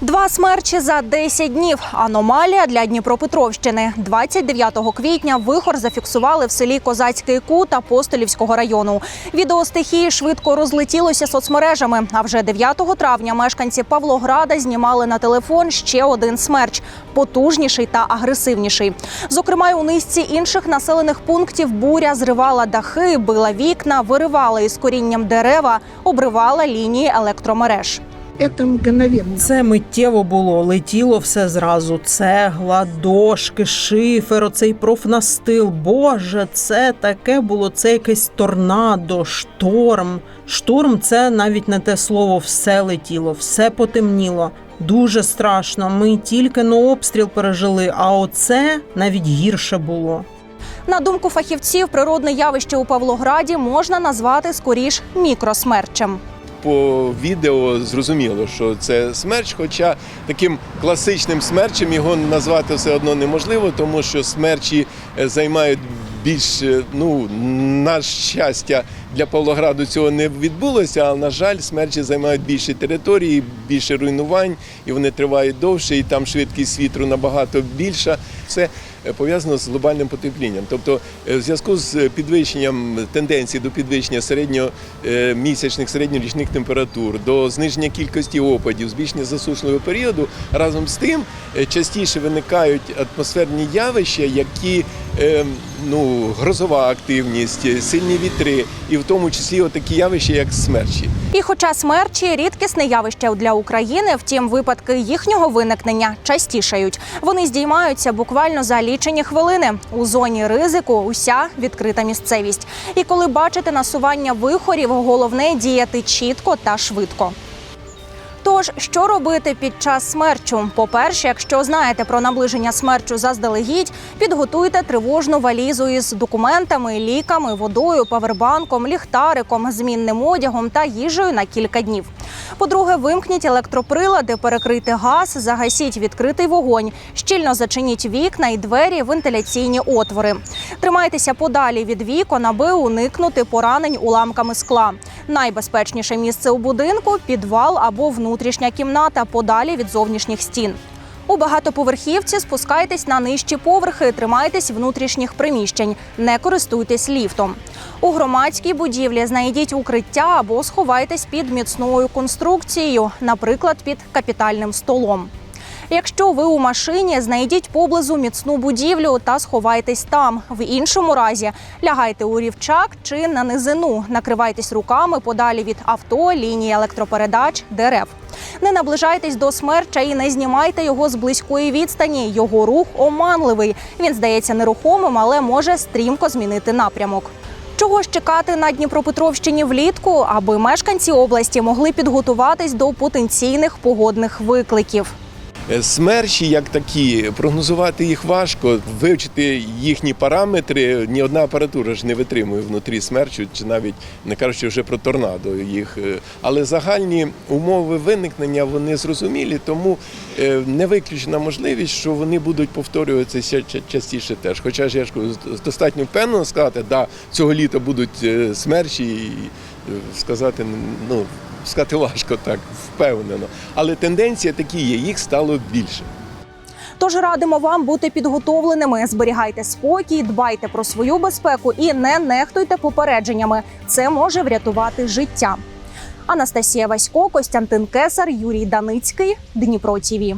Два смерчі за 10 днів. Аномалія для Дніпропетровщини. 29 квітня вихор зафіксували в селі Козацький Кут Апостолівського району. Відео стихії швидко розлетілося соцмережами. А вже 9 травня мешканці Павлограда знімали на телефон ще один смерч потужніший та агресивніший. Зокрема, у низці інших населених пунктів буря зривала дахи, била вікна, виривала із корінням дерева, обривала лінії електромереж. Это мгновенно. Це миттєво було, летіло все зразу. Цегла, дошки, шифер, оцей профнастил. Боже, це таке було. Це якесь торнадо, шторм. Шторм це навіть не те слово, все летіло, все потемніло. Дуже страшно. Ми тільки на обстріл пережили, а оце навіть гірше було. На думку фахівців, природне явище у Павлограді можна назвати скоріш мікросмерчем. По відео зрозуміло, що це смерч, хоча таким класичним смерчем його назвати все одно неможливо, тому що смерчі е, займають більш, е, ну, на щастя, для Павлограду цього не відбулося, але, на жаль, смерчі займають більше території, більше руйнувань, і вони тривають довше, і там швидкість вітру набагато більша. Це е, пов'язано з глобальним потеплінням. Тобто, е, в зв'язку з підвищенням тенденції до підвищення середньомісячних середньорічних температур, до зниження кількості опадів, збільшення засушливого періоду, разом з тим е, частіше виникають атмосферні явища, які е, грозова активність, сильні вітри, і в тому числі такі явища, як смерчі. І хоча смерчі рідкісне явище для України, втім випадки їхнього виникнення частішають. Вони здіймаються буквально за лічені хвилини. У зоні ризику уся відкрита місцевість. І коли бачите насування вихорів, головне діяти чітко та швидко. Тож, що робити під час смерчу? По-перше, якщо знаєте про наближення смерчу заздалегідь, підготуйте тривожну валізу із документами, ліками, водою, павербанком, ліхтариком, змінним одягом та їжею на кілька днів. По-друге, вимкніть електроприлади, перекрийте газ, загасіть відкритий вогонь, щільно зачиніть вікна і двері, вентиляційні отвори. Тримайтеся подалі від вікон, аби уникнути поранень уламками скла. Найбезпечніше місце у будинку підвал або внутрішня кімната подалі від зовнішніх стін. У багатоповерхівці спускайтесь на нижчі поверхи, тримайтесь внутрішніх приміщень, не користуйтесь ліфтом. У громадській будівлі знайдіть укриття або сховайтесь під міцною конструкцією, наприклад, під капітальним столом. Якщо ви у машині, знайдіть поблизу міцну будівлю та сховайтесь там. В іншому разі лягайте у рівчак чи на низину, накривайтесь руками подалі від авто, лінії електропередач, дерев. Не наближайтесь до смерча і не знімайте його з близької відстані. Його рух оманливий. Він здається нерухомим, але може стрімко змінити напрямок. Чого ж чекати на Дніпропетровщині влітку, аби мешканці області могли підготуватись до потенційних погодних викликів? Е, Смерчі, як такі, прогнозувати їх важко, вивчити їхні параметри. Ні одна апаратура ж не витримує внутрі смерчу, чи навіть не кажучи вже про торнадо їх. е, Але загальні умови виникнення вони зрозумілі, тому е, не виключена можливість, що вони будуть повторюватися частіше теж. Хоча ж я ж достатньо впевнено сказати, да, цього літа будуть смерчі, і сказати, ну сказати важко так, впевнено. Але тенденція такі є, їх стало більше. Тож радимо вам бути підготовленими. Зберігайте спокій, дбайте про свою безпеку і не нехтуйте попередженнями. Це може врятувати життя. Анастасія Васько, Костянтин Кесар, Юрій Даницький, Дніпро ТІВІ.